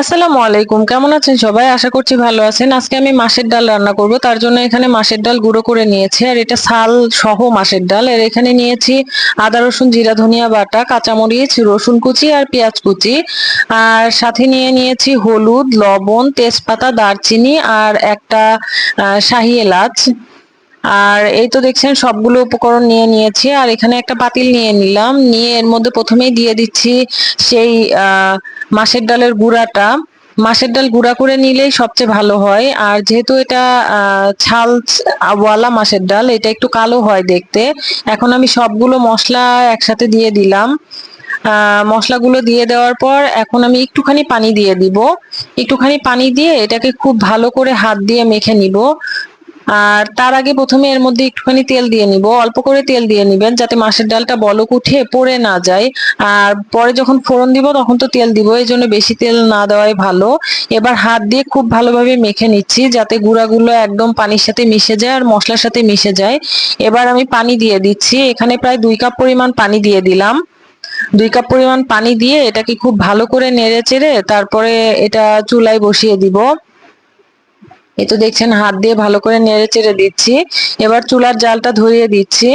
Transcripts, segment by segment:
আসসালামু আলাইকুম, কেমন আছেন? সবাই আশা করছি ভালো আছেন। আজকে আমি মাছের ডাল রান্না করব। তার জন্য এখানে মাছের ডাল গুঁড়ো করে নিয়েছি, আর এটা শাল সহ মাছের ডাল। আর এখানে নিয়েছি আদা, রসুন, জিরা, ধনিয়া বাটা, কাঁচামরিচ, রসুন কুচি আর পেঁয়াজ কুচি। আর সাথে নিয়ে নিয়েছি হলুদ, লবণ, তেজপাতা, দারচিনি আর একটা শাহি এলাচ। আর এই তো দেখছেন, সবগুলো উপকরণ নিয়ে নিয়েছি। আর এখানে একটা পাতিল নিয়ে নিলাম। নিয়ে এর মধ্যে প্রথমেই দিয়ে দিচ্ছি সেই মাছের ডালের গুঁড়াটা। মাছের ডাল গুঁড়া করে নিলেই সবচেয়ে ভালো হয়। আর যেহেতু এটা ছাল ওয়ালা মাছের ডাল, এটা একটু কালো হয় দেখতে। এখন আমি সবগুলো মশলা একসাথে দিয়ে দিলাম। মশলাগুলো দিয়ে দেওয়ার পর এখন আমি একটুখানি পানি দিয়ে দিব। একটুখানি পানি দিয়ে এটাকে খুব ভালো করে হাত দিয়ে মেখে নিব। আর তার আগে প্রথমে এর মধ্যে একটুখানি তেল দিয়ে নিব। অল্প করে তেল দিয়ে নিবেন যাতে মাছের ডালটা বলক উঠে পড়ে না যায়। আর পরে যখন ফোড়ন দিব তখন তো তেল দিব এই জন্য বেশি তেল না দেওয়াই ভালো। এবার হাত দিয়ে খুব ভালোভাবে মেখে নিচ্ছি যাতে গুঁড়াগুলো একদম পানির সাথে মিশে যায় আর মশলার সাথে মিশে যায়। এবার আমি পানি দিয়ে দিচ্ছি। এখানে প্রায় দুই কাপ পরিমাণ পানি দিয়ে দিলাম। দুই কাপ পরিমাণ পানি দিয়ে এটাকে খুব ভালো করে নেড়ে চেড়ে তারপরে এটা চুলায় বসিয়ে দিব। এই তো দেখছেন, হাত দিয়ে ভালো করে নেড়ে চেড়ে দিচ্ছি। এবার চুলার জালটা ধরিয়ে দিচ্ছি।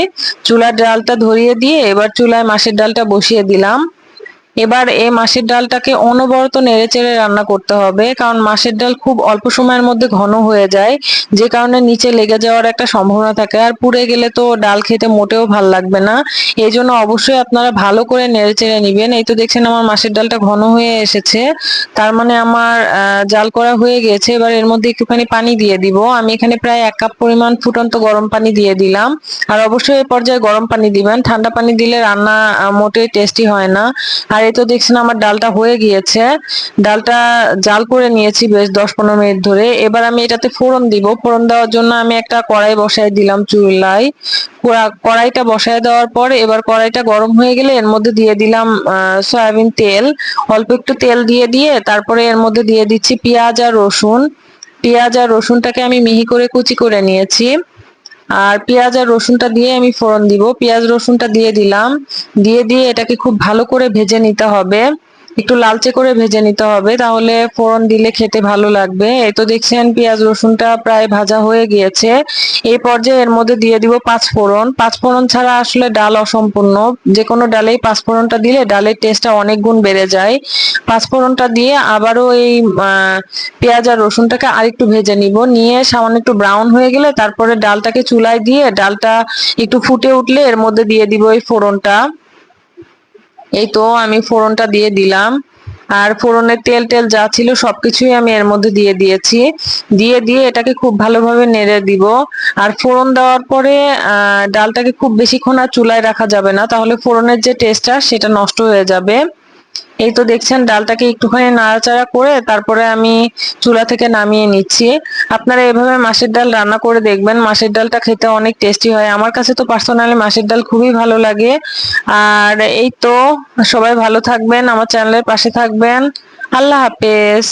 চুলার জালটা ধরিয়ে দিয়ে এবার চুলায় মাছের ডালটা বসিয়ে দিলাম। এবার এই মাছের ডালটাকে অনবরত নেড়ে চেড়ে রান্না করতে হবে, কারণ মাছের ডাল খুব অল্প সময়ের মধ্যে ঘন হয়ে যায়, যে কারণে নিচে লেগে যাওয়ার একটা সম্ভাবনা থাকে। আর পুড়ে গেলে তো ডাল খেতে মোটেও ভালো লাগবে না। এই জন্য অবশ্যই আপনারা ভালো করে নেড়ে চেড়ে নিবেন। এই তো দেখছেন আমার মাছের ডালটা ঘন হয়ে এসেছে। তার মানে আমার জাল করা হয়ে গেছে এবার এর মধ্যে একটুখানি পানি দিয়ে দিব। আমি এখানে প্রায় এক কাপ পরিমাণ ফুটন্ত গরম পানি দিয়ে দিলাম। আর অবশ্যই এই পর্যায়ে গরম পানি দিবেন। ঠান্ডা পানি দিলে রান্না মোটেই টেস্টি হয় না। আর এই তো দেখছেন আমার ডালটা হয়ে গিয়েছে। ডালটা জাল করে নিয়েছি বেশ দশ পনেরো মিনিট ধরে। এবার আমি এটাতে ফোড়ন দিব। ফোড়ন দেওয়ার জন্য আমি একটা কড়াই বসাই দিলাম চুলায়। কড়াইটা বসায় দেওয়ার পর এবার কড়াইটা গরম হয়ে গেলে এর মধ্যে দিয়ে দিলাম সয়াবিন তেল। অল্প একটু তেল দিয়ে দিয়ে তারপরে এর মধ্যে দিয়ে দিচ্ছি পেঁয়াজ আর রসুন। পেঁয়াজ আর রসুনটাকে আমি মিহি করে কুচি করে নিয়েছি। আর পেঁয়াজ আর রসুনটা দিয়ে আমি ফোড়ন দিব। পেঁয়াজ রসুনটা দিয়ে দিলাম। দিয়ে দিয়ে এটাকে খুব ভালো করে ভেজে নিতে হবে। একটু লালচে করে ভেজে নিতে হবে, তাহলে ফোড়ন দিলে খেতে ভালো লাগবে। এই তো দেখছেন পেঁয়াজ রসুনটা প্রায় ভাজা হয়ে গিয়েছে। এই পর্যায়ে এর মধ্যে দিয়ে দিব পাঁচ ফোড়ন। পাঁচ ফোড়ন ছাড়া আসলে ডাল অসম্পূর্ণ। যে কোনো ডালেই পাঁচ ফোড়নটা দিলে ডালের টেস্টটা অনেক গুণ বেড়ে যায়। পাঁচ ফোড়নটা দিয়ে আবারও এই পেঁয়াজ আর রসুনটাকে আরেকটু ভেজে নিব। নিয়ে সামান্য একটু ব্রাউন হয়ে গেলে তারপরে ডালটাকে চুলায় দিয়ে ডালটা একটু ফুটে উঠলে এর মধ্যে দিয়ে দিব এই ফোড়নটা। এই তো আমি ফোড়নটা দিয়ে দিলাম। আর ফোড়নের তেল টেল যা ছিল সবকিছুই আমি এর মধ্যে দিয়ে দিয়েছি। দিয়ে দিয়ে এটাকে খুব ভালোভাবে নেড়ে দিব। আর ফোড়ন দেওয়ার পরে ডালটাকে খুব বেশিক্ষণ আর চুলায় রাখা যাবে না। তাহলে ফোড়নের যে টেস্টটা সেটা নষ্ট হয়ে যাবে। এই তো দেখছেন, ডালটাকে একটুখানি নাড়াচাড়া করে তারপরে আমি চুলা থেকে নামিয়ে নিচ্ছি। আপনারা এভাবে মাসের ডাল রান্না করে দেখবেন, মাসের ডালটা খেতে অনেক টেস্টি হয়। আমার কাছে তো পার্সোনালি মাসের ডাল খুবই ভালো লাগে। আর এই তো, সবাই ভালো থাকবেন, আমার চ্যানেলের পাশে থাকবেন। আল্লাহ হাফেজ।